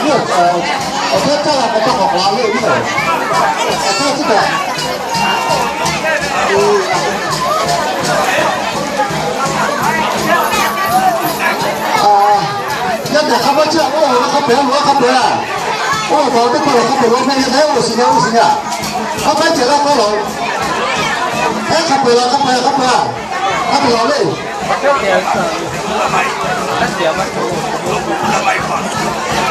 六呃，我这这样我都好花六六。 这个。啊，要得他们这，我我他不要我他不要，我到这过来他不我那个才五十年五十年，他们这个高楼，哎他不要他不要他不要，他不要嘞。我不我不我不不。เยอะเลยว่า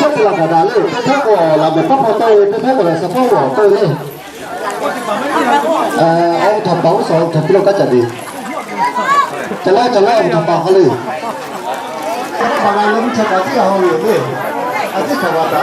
ก็คือหลักการเลยถ้าถ้าก่อเราแบบพ่อโตเลยถ้าก่อเราสัะพ่อหัวโตเลยเออเอาถับเบาสองถับโลก็จะดีจะไล่จะไล่ถับเบาเขาเลยทำอะไรไม่ใช่การที่เอาอยู่เลยอาจจะของเรา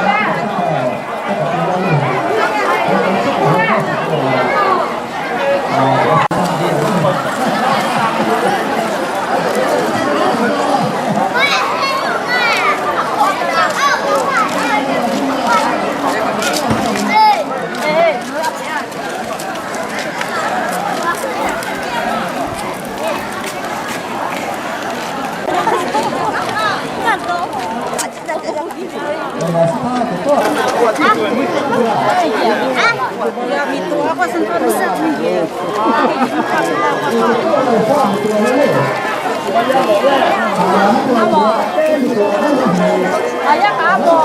Kakak, Apa?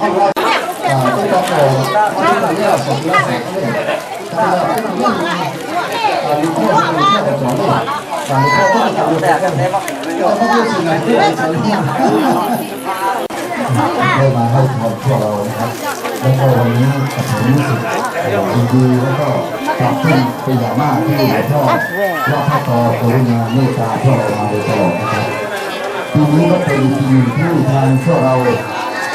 Apa? ได้มาให้ทางพวกเรานะครับ แล้วก็วันนี้ผมรู้สึกยินดีแล้วก็ปรับปรุงเป็นอย่างมากที่หลวงพ่อว่าพระตอกรุณาเมตตาพวกเรามาโดยตลอดนะครับปีนี้ก็เป็นปีหนึ่งที่ทางพวกเรา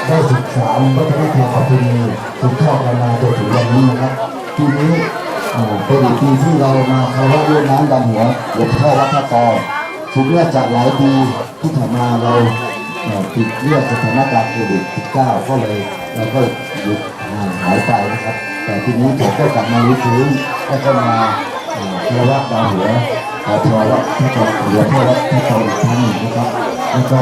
ได้ศึกษาวัฒนธรรมประเพณีสืบทอดกันมาจนถึงวันนี้นะครับปีนี้เป็นอีกปีที่เรามาเคารพด้วยน้ำดำหัวหลวงพ่อวัดพระตอถึงแม้จากหลายปีที่ผ่านมาเราติดเรื่องสถานการณ์โควิด -19 ก็เลยเราก็หยุดหายไปนะครับ แต่ทีนี้ผมก็กลับมารู้ฟื้นแล้วก็มาเอ่อเทวะดาวหัวเอ่อเทวะพระจอหลือเทวะพระจอมอีกครั้งหนึ่งนะครับ แล้วก็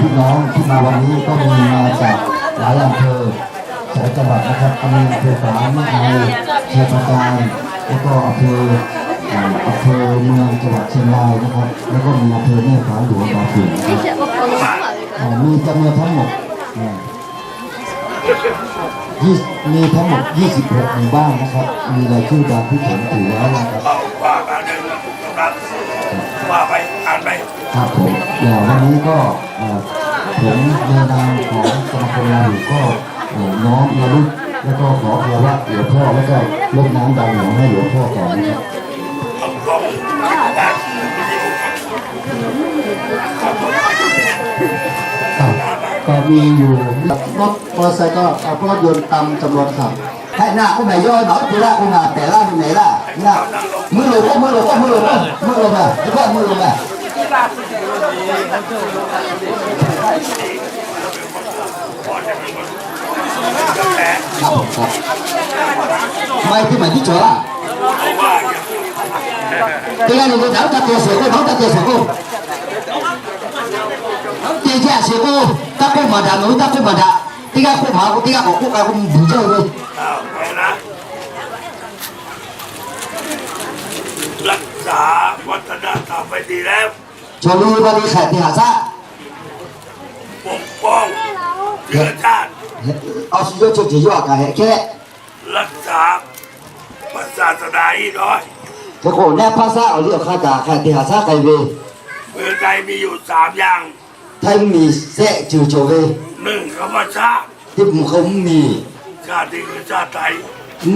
พี่น้องที่มาวันนี้ก็มีมาจากหลายอำเภอสองจังหวัดนะครับอำเภอฝางมะไอเชียงประการแล้วก็อำเภออำเภอเมืองจังหวัดเชียงรายนะครับ แล้วก็มีอำเภอแม่ฟ้าหลวงบางขุนนมีจำนวนทั้งหมดมีทั้งหมด 26หมู่บ้านนะครับ มีรายชื่อตามที่ผมถือไว้นะครับว่ามาดินตรงนั้นว่าไปอ่านไปครับผมอย่างวันนี้ก็ ผมในนามของสมาคมลาหูก็น้อมระลึกแล้วก็ขอคารวะหลวงพ่อแล้วก็ลดน้ำดำหัวให้หลวงพ่อก่อนนะครับก็มีอยู่รถมอเตอร์ไซค์ก็เอารถยนต์ตามจำนวนขับให้หน้าคนไหนย่อหน่อยทีละคนหน้าแต่ละคนไหนละหน้ามือลงก็มือลงก็มือลงก็มือลงอะแล้วก็มือลงอะ ไม่ที่หมายที่เจอละตีกันอยู่แถวตะโเสียกูน้องตะโเสียกูตีแค่เสียกูตะโกมาด่าหนูตะโกมาดาตีกันกูพากูตีกันกูกูกันกูบุญเจ้าเลยรักษาวัฒนธรรมไปดีแล้ว ชนบุรีบริขัดติหาซะปกป้องเพื่อชาติเอาชีวิตชนจะยอกันใอะแค่รักษาภาษาสนาอีน้อยถ้าโนแน่ภาษาเอาเรียกข้าจ่าขัดติหาซะไกเวเมืองไทยมีอยู่สามอย่างท่านมีแซ่จือโจเวหนึ่งำว่าชาที่ผมเขามีชาติคือชาติไทย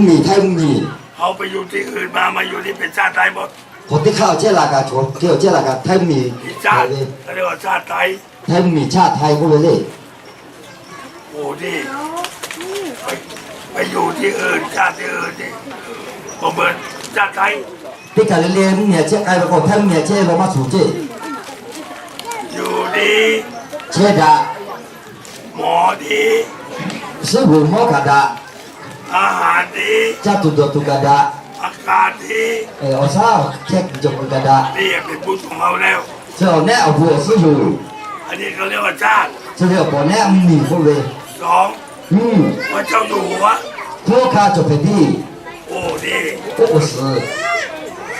มีไทยมีเขาไปอยู่ที่อื่นมามาอยู่ที่เป็นชาติไทยหมด คนที่เข้าเจ้าลากาชนเที่ยวเจ้าลากาไทยมีชาติเรียกว่าชาติไทยไทยมีชาติไทยก็เลยเลยโอ้ดิไปไปอยู่ที่อื่นชาติอื่นดิปผมเหมืนชาติไทยที่การเรียนเนี่ยเชื่อใประกอบไทยเนี่ยเจ้าเรามาสู่เจ้าอยู่ดีเจ้าดาหมอดีเสือหุ่นหมอกระดาอาหารดีชาตุดตุกระดา อาการที่เออเาเศร้าเช็คจบกระดาษนี่เป็นผู้ของเราแล้วเจ้าแน่เอาผัวซื้ออยู่อันนี้เขาเรียกว่าชาติเจ้าเรียกว่าแน่มึงหนีพวกเลยสองอืมว่าเจ้าหนูวะพวกข้าจบไปที่โอ้ดีโอ้ส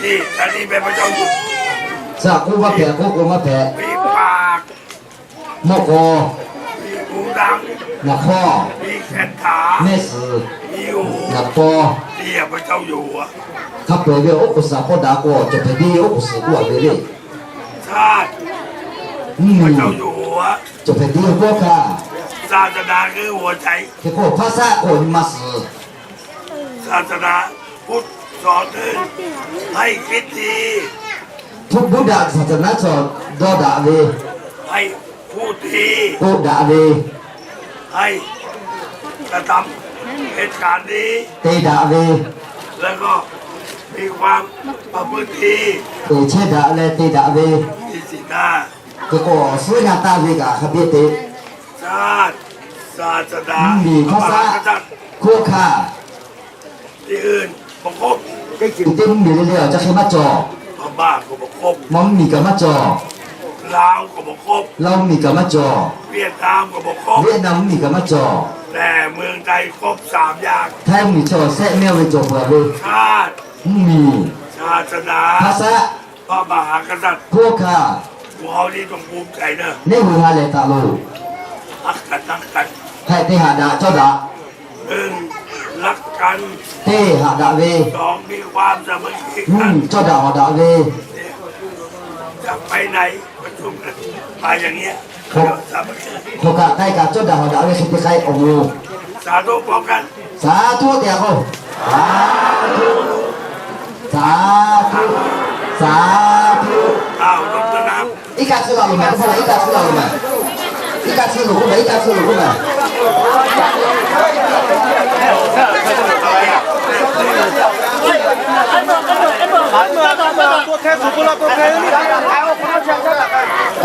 นี่อันนี้เป็นพระเจ้าอยู่จากกูมาแผลกูกูมาแผลมีปากมกอมีหูดังหนักข้อมีแขนขาเนสมีหูหนักคอ เหี้ยพระเจ้าอยู่อะถ้าเปลี่ยนเรื่องอุปสรรคดาก็จะไปดีอุปสรรคอะไรเลยช่ติพระเจ้าอยู่อะจะไปดีก็ค่ะศาสนาคือหัวใจแค่ก็ภาษาคนมาสืศาสนาพุทธสอนให้คิดดีทุกบุตรศาสนาสอนดอดาเวให้พูดดีพูดดาเวให้กระทำ เหตุการณ์ดีเตดาเวแล้วก็มีความประพฤติดีเตเชดาเลเตดาเวมีสีหน้า結果สวยงามตาเวกะขบิเตชาติศาสนามีพภาระมษาหากษัตริย์คู่ค่าที่อื่นประคบถึงเต็มมีเรื่อยๆจะเข้ามาจอพม่าก็ประคบมอมมีกับมาจอ ลาวก็ประคบเรามีกับมาจอ เวียดนามก็ประคบเวียดนามมีกับมาจอ แต่เมืองไทยครบสามอย่างไทยมีจอแซ่แม่เวจอเบเวชาติมีศาสนาภาษาพระมหากษัตริย์คู่ค่าพวกเขานี่ต้องภูมิใจเนอะในหัวหาเลตาโลรักกันรักกันให้เตหาดาจอดาหนึ่งรักกันเตหาดาเวสองมีความสามัคคีอืกัมนจอดาหาดาเวเนี่ยจะไปไหน ประชุมกันมาอย่างเงี้ยครับสามัคคีโคกะได้กับจดดาวดาวเวสุดที่ใครโอ้โหสาธุพร้อมกัน สาธุเดียวสาธุสาธุสาธุอ้าวลงสนามอีกาชื่อเราหรือไม่ก็พออีกาชื่อเราหรือไม่อีกาชื่อหรือไม่อีกาชื่อหรือไม่ตัวแทนสุภาพตัวแทน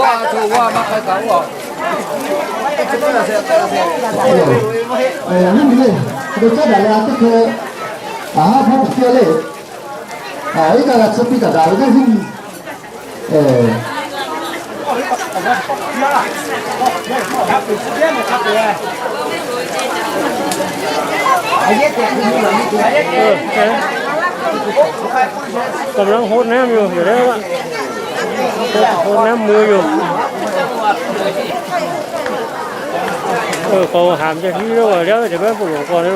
ว่าถูกว่ามาใครสาวบอกเออนี่เลยเดี๋ยวจะด่าเลยที่คืออาพับเสียเลยอาอีกอะไรสักปีก็ด่าเลยที่เออกำลังโหดน้อยู่อยู่แล้ว่ะ โหดน้ำมืออยู่เออเขาหามจะที่แล้วอะแล้วจะไม่ปวดคอแล้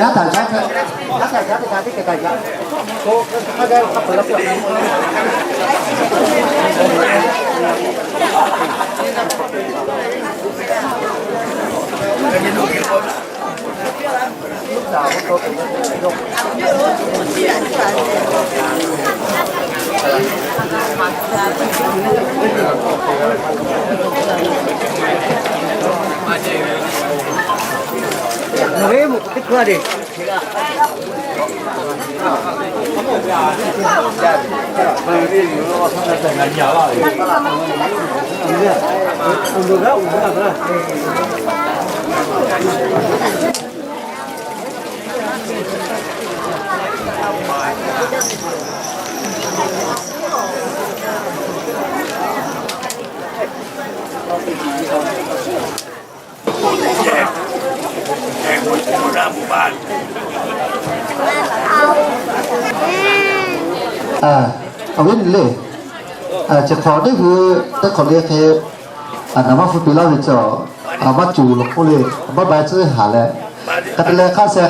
他打架去，他打架去打的给打架，ะมีลูกกี่คน ล่ะแจกแจกคนอยู่หน้าหมู่บ้านอ่าเอาไว้เลยอ่าจะขอได้คือได้ขอเรียกคืออ่าน้ำมันฟุตปีเล่าเลยจ่ออาว่าจูหลงพวกเลยว่าใบซื้อหาแล้วมาดิแต่เป็นเลยค่าเสีย